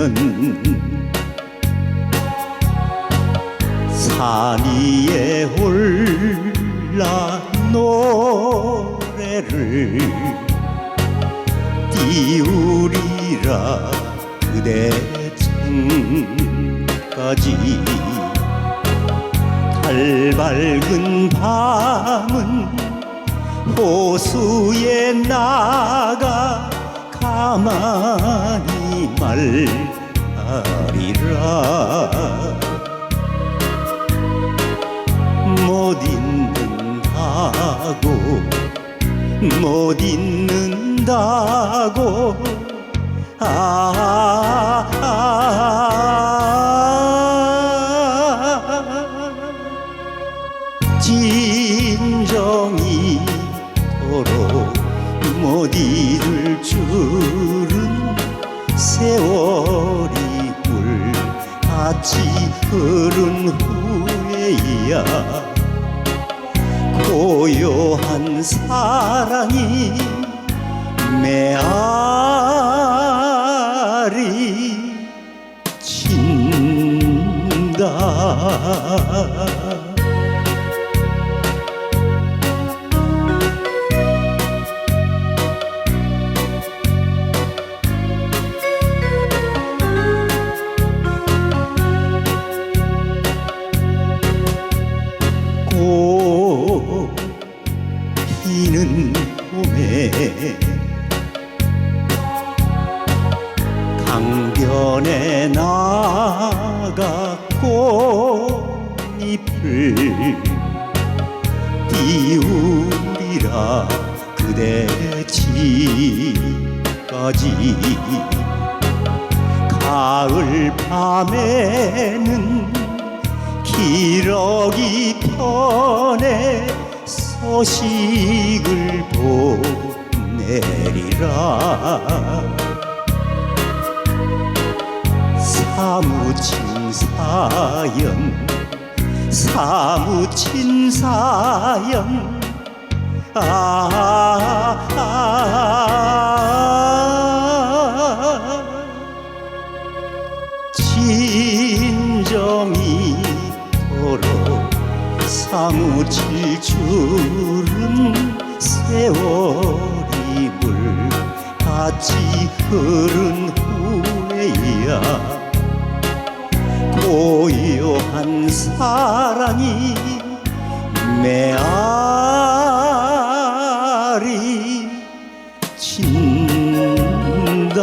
보면 산 위에 올라 노래를 띄우리라 그대 창까지. 달밝은 밤은 호수에 나가 가만히 말하리라. 못 잊는다고 못 잊는다고. 아, 진정이 도록 못 잊을 줄은 세월이 물같이 흐른 후에야. 고요한 사랑이 메아리 친다 피는 봄에 강변에 나가 꽃잎을 띄우리라 그대 집까지. 가을 밤에는 기러기 편에 소식을 보내리라. 사무친 사연 사무친 사연. 아, 아, 진정이 도록 사무칠 줄은 세월이 물같이 흐른 후에야. 고요한 사랑이 메아리 친다.